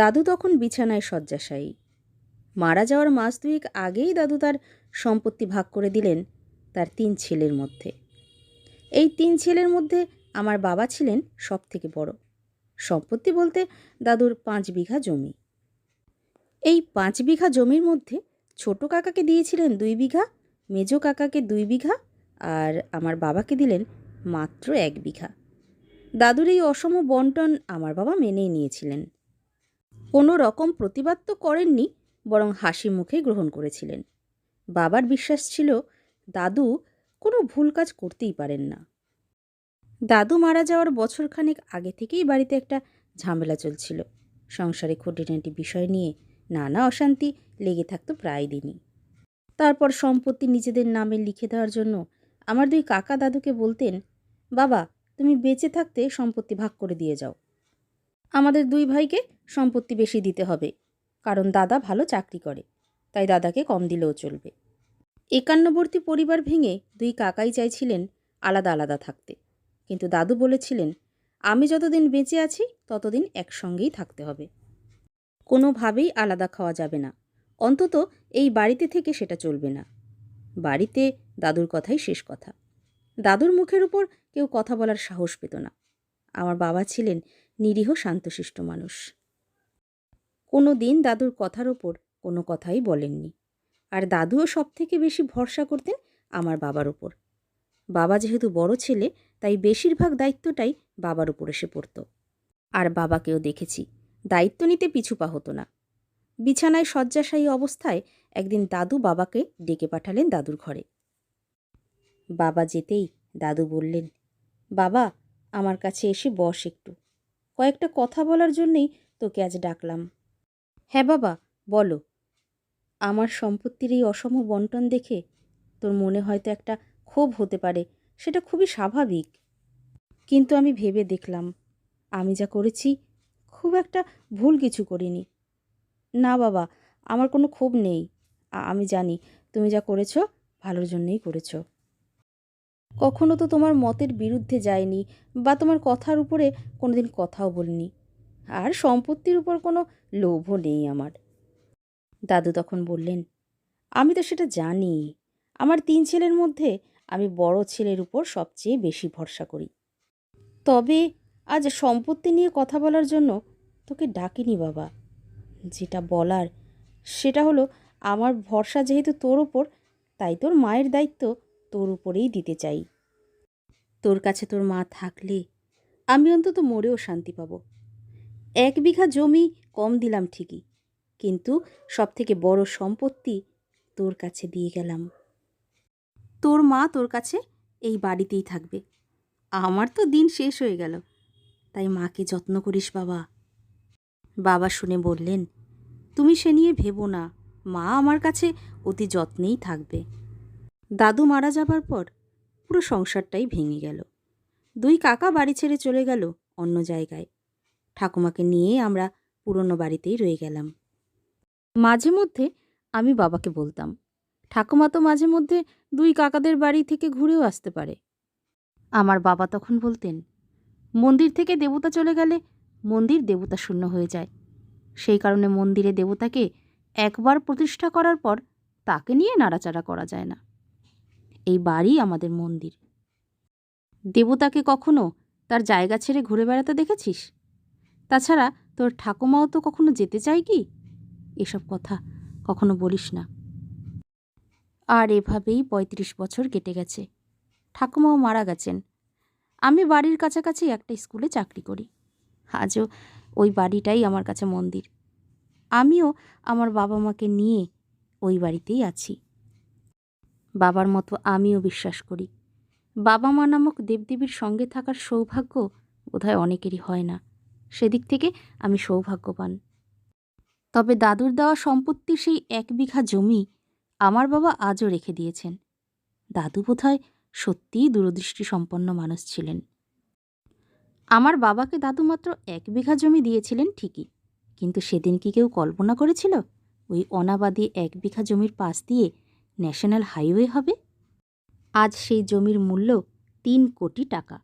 দাদু তখন বিছানায় শয্যাশায়ী। মারা যাওয়ার মাস দুয়েক আগেই দাদু তার সম্পত্তি ভাগ করে দিলেন তার তিন ছেলের মধ্যে। এই তিন ছেলের মধ্যে আমার বাবা ছিলেন সব থেকে বড়। সম্পত্তি বলতে দাদুর পাঁচ বিঘা জমি। এই পাঁচ বিঘা জমির মধ্যে ছোট কাকাকে দিয়েছিলেন দুই বিঘা, মেজো কাকাকে দুই বিঘা আর আমার বাবাকে দিলেন মাত্র এক বিঘা। দাদুর এই অসম বন্টন আমার বাবা মেনেই নিয়েছিলেন। কোনো রকম প্রতিবাদ তো করেননি, বরং হাসি মুখে গ্রহণ করেছিলেন। বাবার বিশ্বাস ছিল, দাদু কোনো ভুল কাজ করতেই পারেন না। দাদু মারা যাওয়ার বছরখানেক আগে থেকেই বাড়িতে একটা ঝামেলা চলছিল। সংসারে খুঁটিনাটি বিষয় নিয়ে নানা অশান্তি লেগে থাকতো প্রায় দিনই। তারপর সম্পত্তি নিজেদের নামে লিখে দেওয়ার জন্য আমার দুই কাকা দাদুকে বলতেন, বাবা, তুমি বেঁচে থাকতে সম্পত্তি ভাগ করে দিয়ে যাও। আমাদের দুই ভাইকে সম্পত্তি বেশি দিতে হবে, কারণ দাদা ভালো চাকরি করে, তাই দাদাকে কম দিলেও চলবে। একান্নবর্তী পরিবার ভেঙে দুই কাকাই চাইছিলেন আলাদা আলাদা থাকতে, কিন্তু দাদু বলেছিলেন, আমি যতদিন বেঁচে আছি, ততদিন একসঙ্গেই থাকতে হবে। কোনোভাবেই আলাদা খাওয়া যাবে না। অন্তত এই বাড়িতে থেকে সেটা চলবে না। বাড়িতে দাদুর কথাই শেষ কথা। দাদুর মুখের উপর কেউ কথা বলার সাহস পেত না। আমার বাবা ছিলেন নিরীহ শান্তশিষ্ট মানুষ। কোনো দিন দাদুর কথার ওপর কোনো কথাই বলেননি। আর দাদুও সব থেকে বেশি ভরসা করতেন আমার বাবার ওপর। বাবা যেহেতু বড় ছেলে, তাই বেশিরভাগ দায়িত্বটাই বাবার উপর এসে পড়ত। আর বাবাকেও দেখেছি, দায়িত্ব নিতে পিছুপা হতো না। বিছানায় শয্যাশায়ী অবস্থায় একদিন দাদু বাবাকে ডেকে পাঠালেন দাদুর ঘরে। বাবা যেতেই দাদু বললেন, বাবা, আমার কাছে এসে বস একটু। কয়েকটা কথা বলার জন্যেই তোকে আজ ডাকলাম। হ্যাঁ বাবা, বলো। আমার সম্পত্তির এই অসম বন্টন দেখে তোর মনে হয়তো একটা ক্ষোভ হতে পারে, সেটা খুবই স্বাভাবিক। কিন্তু আমি ভেবে দেখলাম, আমি যা করেছি খুব একটা ভুল কিছু করিনি। না বাবা, আমার কোনো ক্ষোভ নেই। আমি জানি তুমি যা করেছ ভালোর জন্যই করেছ। কখনো তো তোমার মতের বিরুদ্ধে যায়নি বা তোমার কথার উপরে কোনোদিন কথাও বলিনি। আর সম্পত্তির উপর কোনো লোভও নেই আমার। দাদু তখন বললেন, আমি তো সেটা জানি। আমার তিন ছেলের মধ্যে আমি বড় ছেলের উপর সবচেয়ে বেশি ভরসা করি। তবে আজ সম্পত্তি নিয়ে কথা বলার জন্য তোকে ডাকিনি বাবা। যেটা বলার সেটা হলো, আমার ভরসা যেহেতু তোর ওপর তাই তোর মায়ের দায়িত্ব তোর উপরেই দিতে চাই। তোর কাছে তোর মা থাকলে আমি অন্তত মরেও শান্তি পাব। এক বিঘা জমি কম দিলাম ঠিকই, কিন্তু সব থেকে বড় সম্পত্তি তোর কাছে দিয়ে গেলাম। তোর মা তোর কাছে এই বাড়িতেই থাকবে। আমার তো দিন শেষ হয়ে গেল, তাই মাকে যত্ন করিস বাবা। বাবা শুনে বললেন, তুমি সে নিয়ে ভেবো না, মা আমার কাছে অতি যত্নেই থাকবে। দাদু মারা যাবার পর পুরো সংসারটাই ভেঙে গেল। দুই কাকা বাড়ি ছেড়ে চলে গেল অন্য জায়গায়। ঠাকুমাকে নিয়ে আমরা পুরনো বাড়িতেই রয়ে গেলাম। মাঝে মধ্যে আমি বাবাকে বলতাম, ঠাকুমা তো মাঝে মধ্যে দুই কাকাদের বাড়ি থেকে ঘুরেও আসতে পারে। আমার বাবা তখন বলতেন, মন্দির থেকে দেবতা চলে গেলে মন্দির দেবতা শূন্য হয়ে যায়। সেই কারণে মন্দিরে দেবতাকে একবার প্রতিষ্ঠা করার পর তাকে নিয়ে নাড়াচাড়া করা যায় না। এই বাড়ি আমাদের মন্দির। দেবতাকে কখনো তার জায়গা ছেড়ে ঘুরে বেড়াতে দেখেছিস? তাছাড়া তোর ঠাকুমাও তো কখনো যেতে চায় কি? এসব কথা কখনো বলিস না। আর এভাবেই পঁয়ত্রিশ বছর কেটে গেছে। ঠাকুমাও মারা গেছেন। আমি বাড়ির কাছাকাছি একটা স্কুলে চাকরি করি। আজও ওই বাড়িটাই আমার কাছে মন্দির। আমিও আমার বাবা মাকে নিয়ে ওই বাড়িতেই আছি। বাবার মতো আমিও বিশ্বাস করি। বাবা মা নামক দেবদেবীর সঙ্গে থাকার সৌভাগ্য বোধহয় অনেকেরই হয় না। সেদিক থেকে আমি সৌভাগ্যবান। তবে দাদুর দেওয়া সম্পত্তির সেই এক বিঘা জমি আমার বাবা আজও রেখে দিয়েছেন। দাদু বোধহয় সত্যিই দূরদৃষ্টি সম্পন্ন মানুষ ছিলেন। আমার বাবাকে দাদু মাত্র এক বিঘা জমি দিয়েছিলেন ঠিকই, কিন্তু সেদিন কি কেউ কল্পনা করেছিল? ওই অনাবাদী এক বিঘা জমির পাশ দিয়ে ন্যাশনাল হাইওয়ে হবে? আজ সেই জমির মূল্য তিন কোটি টাকা।